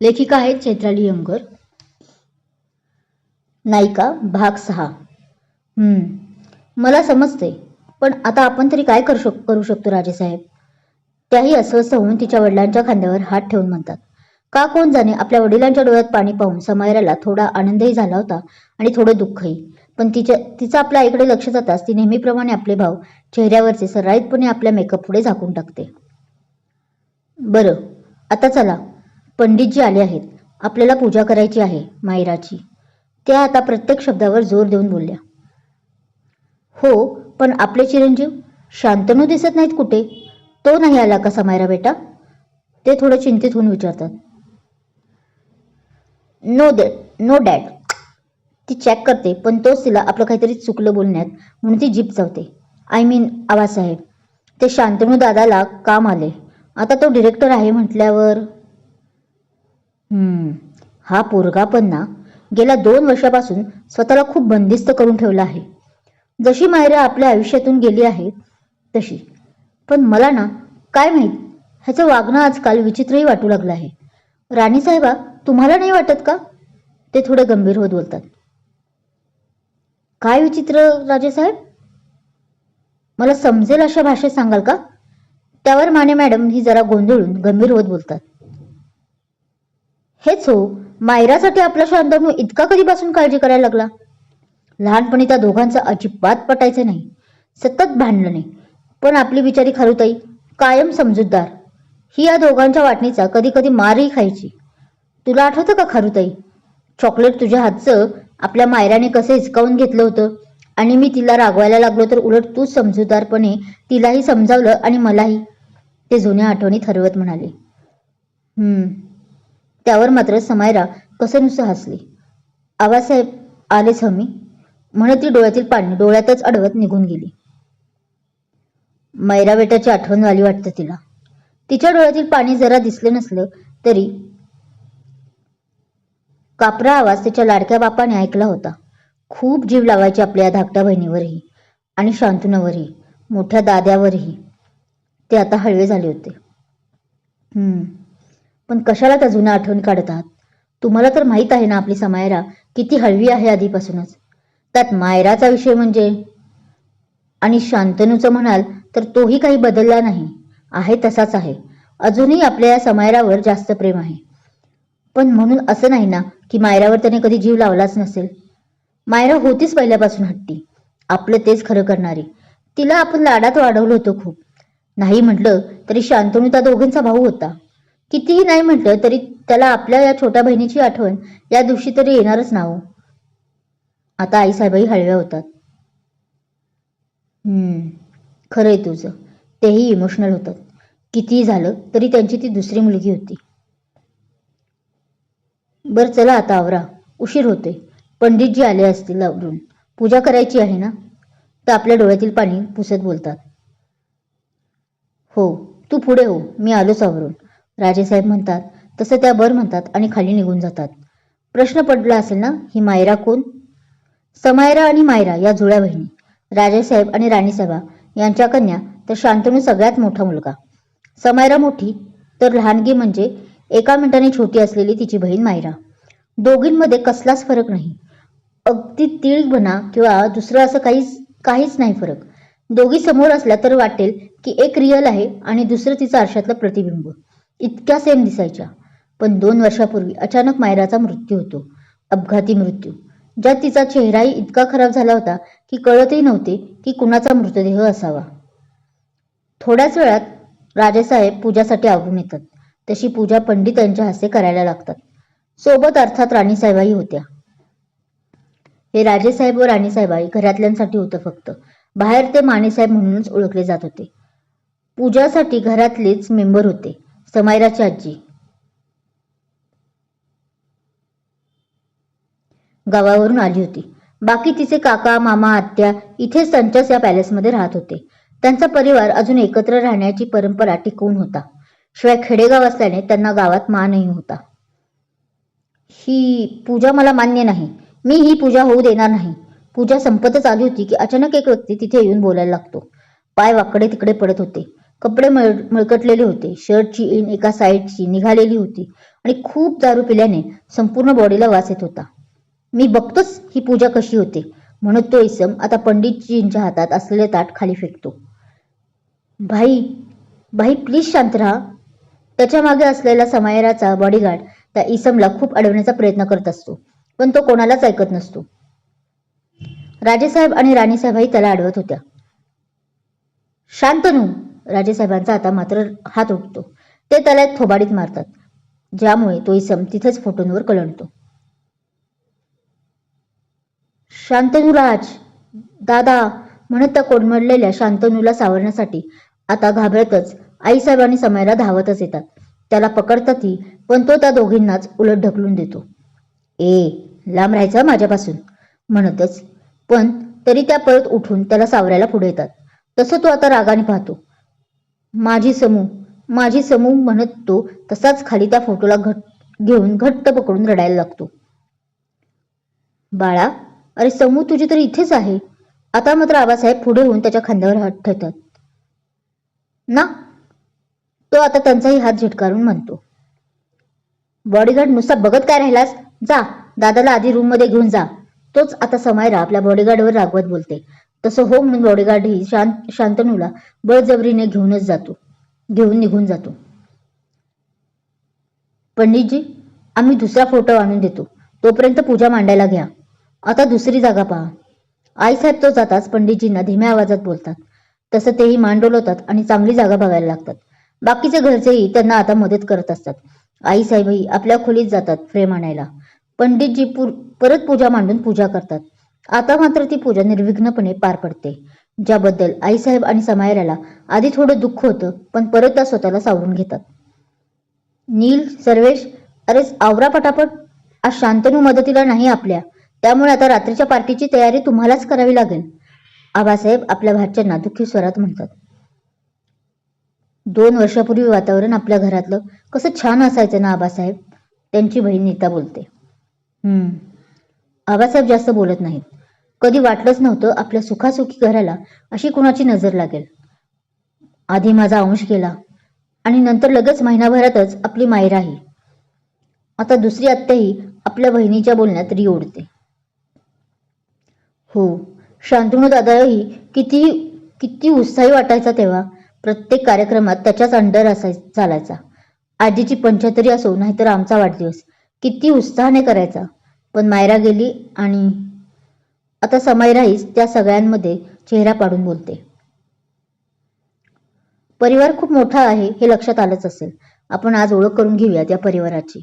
लेखिका आहेत चैत्राली यमकर नायिका भाग सहा. मला समजते पण आता आपण तरी काय करू शक करू शकतो राजेसाहेब त्याही अस्वस्थ होऊन तिच्या वडिलांच्या खांद्यावर हात ठेवून म्हणतात का कोण जाणे आपल्या वडिलांच्या डोळ्यात पाणी पाहून समायराला थोडा आनंदही झाला होता आणि थोडं दुःखही. पण तिच्या तिचं आपल्या आईकडे लक्ष जाताच ती नेहमीप्रमाणे आपले भाव चेहऱ्यावरचे सराईतपणे आपल्या मेकअप पुढे झाकून टाकते. बरं आता चला. पंडितजी आले आहेत. आपल्याला पूजा करायची आहे मायराची. त्या आता प्रत्येक शब्दावर जोर देऊन बोलल्या. हो पण आपले चिरंजीव शांतनू दिसत नाहीत कुठे? तो नाही आला का समायरा बेटा? ते थोडं चिंतित होऊन विचारतात. No they no dad. ती चेक करते पण तोच तिला आपलं काहीतरी चुकलं बोलण्यात म्हणून ती जीप चावते. आय मीन आवाजसाहेब ते शांतनू दादाला काम आले. आता तो डिरेक्टर आहे म्हटल्यावर हम्म, हा पोरगा पण ना गेल्या दोन वर्षापासून स्वतःला खूप बंदिस्त करून ठेवला आहे. जशी मायरा आपल्या आयुष्यातून गेली आहे तशी. पण मला ना काय माहीत ह्याचं वागणं आजकाल विचित्रही वाटू लागलं आहे. राणी साहेबा तुम्हाला नाही वाटत का? ते थोडे गंभीर होत बोलतात. काय विचित्र राजेसाहेब मला समजेल अशा भाषेत सांगाल का? त्यावर माने मॅडम ही जरा गोंधळून गंभीर होत बोलतात. हेच हो मायरासाठी आपला शांतनू इतका कधीपासून काळजी करायला लागला? लहानपणी त्या दोघांचा अजिबात पटायचं नाही. सतत भांडलं नाही. पण आपली बिचारी खारुताई कायम समजूतदार. ही या दोघांच्या वाटणीचा कधी कधी मारही खायची. तुला आठवतं का खारुताई? चॉकलेट तुझ्या हातचं आपल्या मायराने कसं हिसकावून घेतलं होतं? आणि मी तिला रागवायला लागलो तर उलट तू समजूतदारपणे तिलाही समजावलं आणि मलाही. ते जुन्या आठवणी ठरवत म्हणाले. हम्म त्यावर मात्र समायरा कसनुसं हसली. आबासाहेब आलेच हमी. म्हणत ती डोळ्यातील पाणी डोळ्यातच अडवत निघून गेली. मैरा बेटाची आठवण झाली वाटतं तिला. तिच्या डोळ्यातील पाणी जरा दिसलं नसलं तरी कापरा आवाज तिच्या लाडक्या बापाने ऐकला होता. खूप जीव लावायचे आपल्या या धाकट्या बहिणीवरही आणि शांतूनावरही मोठ्या दाद्यावरही. ते आता हळवे झाले होते. हम्म. पण कशाला त्या जुन्या आठवणी काढत आहात तुम्हाला तर माहीत आहे ना आपली समायरा किती हळवी आहे आधीपासूनच. त्यात मायराचा विषय म्हणजे? आणि शांतनूचं म्हणाल तर तोही काही बदलला नाही. आहे तसाच आहे. अजूनही आपल्या या समायरावर जास्त प्रेम आहे. पण म्हणून असं नाही ना की मायरावर त्याने कधी जीव लावलाच नसेल. मायरा होतीच पहिल्यापासून हट्टी. आपलं तेच खरं करणारी. तिला आपण लाडात वाढवलं होतं खूप. नाही म्हटलं तरी शांतनू त्या दोघांचा भाऊ होता. कितीही नाही म्हटलं तरी त्याला आपल्या या छोट्या बहिणीची आठवण या दिवशी तरी येणारच ना हो. आता आईसाहेबही हळव्या होतात. हम्म खरंय तुझं. तेही इमोशनल होतात. कितीही झालं तरी त्यांची ती दुसरी मुलगी होती. बरं चला आता आवरा. उशीर होते पंडितजी आले असतील आवरून. पूजा करायची आहे ना? तर आपल्या डोळ्यातील पाणी पुसत बोलतात. हो तू पुढे हो. मी आलोच आवरून. राजेसाहेब म्हणतात तसं त्या बर म्हणतात आणि खाली निघून जातात. प्रश्न पडला असेल ना ही मायरा कोण? समायरा आणि मायरा या जुळ्या बहिणी राजेसाहेब आणि राणीसाहेबा यांच्या कन्या तर शांतनू सगळ्यात मोठा मुलगा. समायरा मोठी तर लहानगी म्हणजे एका मिनिटाने छोटी असलेली तिची बहीण मायरा. दोघींमध्ये कसलाच फरक नाही. अगदी तीळ म्हणा किंवा दुसरं असं काहीच काहीच नाही फरक. दोघी समोर असल्या तर वाटेल की एक रिअल आहे आणि दुसरं तिचं आरशातलं प्रतिबिंब. इतक्या सेम दिसायच्या. पण दोन वर्षापूर्वी अचानक मायराचा मृत्यू होतो. अपघाती मृत्यू. ज्यात तिचा चेहराही इतका खराब झाला होता की कळतही नव्हते की कुणाचा मृतदेह असावा. थोड्याच वेळात राजेसाहेब पूजासाठी आवरून येतात. तशी पूजा पंडित यांच्या हस्ते करायला लागतात. सोबत अर्थात राणीसाहेबाही होत्या. हे राजेसाहेब व राणीसाहेबाई घरातल्यांसाठी होतं फक्त. बाहेर ते मानेसाहेब म्हणूनच ओळखले जात होते. पूजासाठी घरातलेच मेंबर होते. समायराची आजी. गावावरून आली होती. बाकी तिचे काका मामा आत्या इथेच त्यांच्याच या पॅलेसमध्ये राहत होते. त्यांचा परिवार अजून एकत्र राहण्याची परंपरा टिकवून होता. शिवाय खेडेगाव असल्याने त्यांना गावात मानही होता. ही पूजा मला मान्य नाही. मी ही पूजा होऊ देणार नाही. पूजा संपतच आली होती की अचानक एक व्यक्ती तिथे येऊन बोलायला लागतो. पाय वाकडे तिकडे पडत होते. कपडे मळ मळकटलेले होते. शर्टची इन एका साईडची निघालेली होती आणि खूप दारू पिल्याने संपूर्ण बॉडीला वास येत होता. मी बघतोच ही पूजा कशी होते. म्हणत तो इसम आता पंडितजींच्या हातात असलेले ताट खाली फेकतो. भाई भाई प्लीज शांत राहा. त्याच्यामागे असलेला समायराचा बॉडीगार्ड त्या इसमला खूप अडवण्याचा प्रयत्न करत असतो पण तो कोणालाच ऐकत नसतो. राजेसाहेब आणि राणीसाहेबही त्याला अडवत होत्या. शांतनू राजेसाहेबांचा आता मात्र हात उठतो ते त्याला एक थोबाडीत मारतात. ज्यामुळे तो इसम तिथेच फोटोंवर कलंडतो शांतनुराज! दादा! म्हणत त्या कोडमडलेल्या शांतनूला सावरण्यासाठी आता घाबरतच आईसाहेब आणि समयरा धावतच येतात. त्याला पकडतातही पण तो त्या दोघींनाच उलट ढकलून देतो. ए लांब राहायचं माझ्यापासून म्हणतच. पण तरी त्या परत उठून त्याला सावरायला पुढे येतात. तसं तो आता रागाने पाहतो. माझी समू माझी समू म्हणत तो तसाच खाली त्या फोटोला घट घेऊन घट्ट पकडून रडायला लागतो. बाळा अरे समू तुझी तर इथेच आहे. आता मात्र आबासाहेब पुढे होऊन त्याच्या खांद्यावर हात ठेवतात. ना तो आता त्यांचाही हात झिटकारून म्हणतो. बॉडीगार्ड नुसता बघत काय राहिलास? जा दादाला आधी रूममध्ये घेऊन जा. तोच आता समायरा आपल्या बॉडीगार्डवर रागवत बोलते. तसं हो म्हणून बॉडीगार्ड शांत शांतनूला बळजबरीने घेऊनच जातो. घेऊन निघून जातो. पंडितजी आम्ही दुसरा फोटो आणून देतो. तोपर्यंत पूजा मांडायला घ्या. आता दुसरी जागा पहा. आईसाहेब तो जाताच पंडितजींना धीम्या आवाजात बोलतात. तसं तेही मान डोलवतात आणि चांगली जागा बघायला लागतात. बाकीचे घरचेही त्यांना आता मदत करत असतात. आईसाहेबही आपल्या खोलीत जातात फ्रेम आणायला. पंडितजी पुर परत पूजा मांडून पूजा करतात. आता मात्र ती पूजा निर्विघ्नपणे पार पडते. ज्याबद्दल आईसाहेब आणि समायराला आधी थोडं दुःख होतं पण परत त्या स्वतःला सावरून घेतात. नील सर्वेश अरे आवरा पटापट. आज शांतनू मदतीला नाही आपल्या. त्यामुळे आता रात्रीच्या पार्टीची तयारी तुम्हालाच करावी लागेल. आबासाहेब आपल्या भाच्यांना दुःखी स्वरात म्हणतात. दोन वर्षापूर्वी वातावरण आपल्या घरातलं कसं छान असायचं ना आबासाहेब? त्यांची बहीण नीता बोलते. हम्म. आबासाहेब जास्त बोलत नाहीत. कधी वाटलंच नव्हतं आपल्या सुखासुखी घराला अशी कुणाची नजर लागेल. आधी माझा अंश गेला आणि नंतर लगेच महिनाभरातच आपली मायराही आता दुसरी आत्याही आपल्या बहिणीच्या बोलण्यात री ओढते. हो शांतनू दादाही किती किती उत्साही वाटायचा तेव्हा प्रत्येक कार्यक्रमात त्याच्याच अंडर असाय चालायचा. आजीची पंचाहत्तरी असो नाहीतर आमचा वाढदिवस. किती उत्साहाने करायचा. पण मायरा गेली आणि आता समायराहीच त्या सगळ्यांमध्ये चेहरा पाडून बोलते. परिवार खूप मोठा आहे हे लक्षात आलंच असेल. आपण आज ओळख करून घेऊयात या परिवाराची.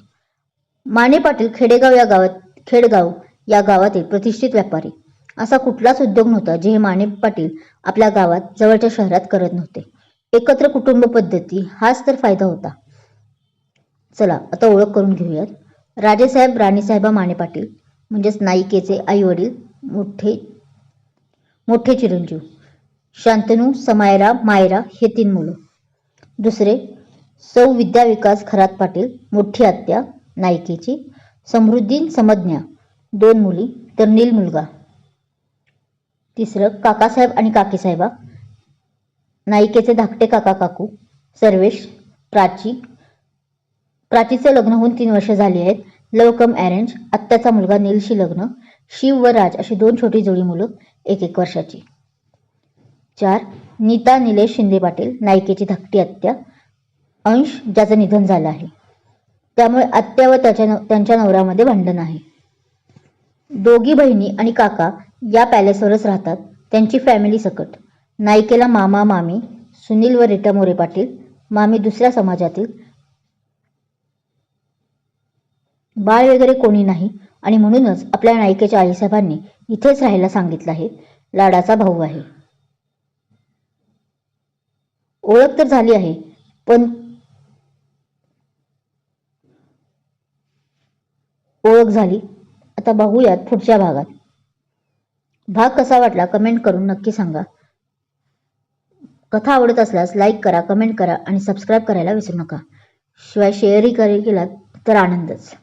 माने पाटील खेडेगाव या गावात खेडगाव या गावातील प्रतिष्ठित व्यापारी. असा कुठलाच उद्योग नव्हता जे हे माने पाटील आपल्या गावात जवळच्या शहरात करत नव्हते. एकत्र कुटुंब पद्धती हाच तर फायदा होता. चला आता ओळख करून घेऊयात. राजेसाहेब राणीसाहेबा माने पाटील म्हणजेच नायिकेचे आई वडील मोठे मोठे चिरंजीव. शांतनू समायरा मायरा हे तीन मुलं. दुसरे सौ विद्या विकास खरात पाटील मोठी आत्या नायिकेची समृद्धीन समज्ञा दोन मुली तर नील मुलगा. तिसरं काकासाहेब आणि काकीसाहेबा. नायिकेचे धाकटे काका काकू सर्वेश प्राची. प्राचीचे लग्न होऊन तीन वर्ष झाली आहेत. लव कम अरेंज आत्याचा मुलगा नीलशी लग्न शिव व राज अशी दोन छोटी जोडी मुलं एक एक वर्षाची. चार नीता निलेश शिंदे पाटील नायिकेची धाकटी आत्या अंश ज्याचं निधन झालं आहे. त्यामुळे आत्या व त्याच्या त्यांच्या नवऱ्यामध्ये भांडण आहे. दोघी बहिणी आणि काका या पॅलेसवरच राहतात त्यांची फॅमिली सकट. नायिकेला मामा मामी सुनील व रिटा मोरे पाटील मामी दुसऱ्या समाजातील बाळ वगैरे कोणी नाही आणि म्हणूनच आपल्या नायिकेच्या आईसाहेबांनी इथेच राहायला सांगितलं आहे. लाडाचा भाऊ आहे. ओळख तर झाली आहे पण ओळख झाली. आता बघूयात पुढच्या भागात. भाग कसा वाटला कमेंट करून नक्की सांगा. कथा आवडत असल्यास लाईक करा कमेंट करा आणि सबस्क्राईब करायला विसरू नका. शिवाय शेअरही करे केलात तर आनंदच.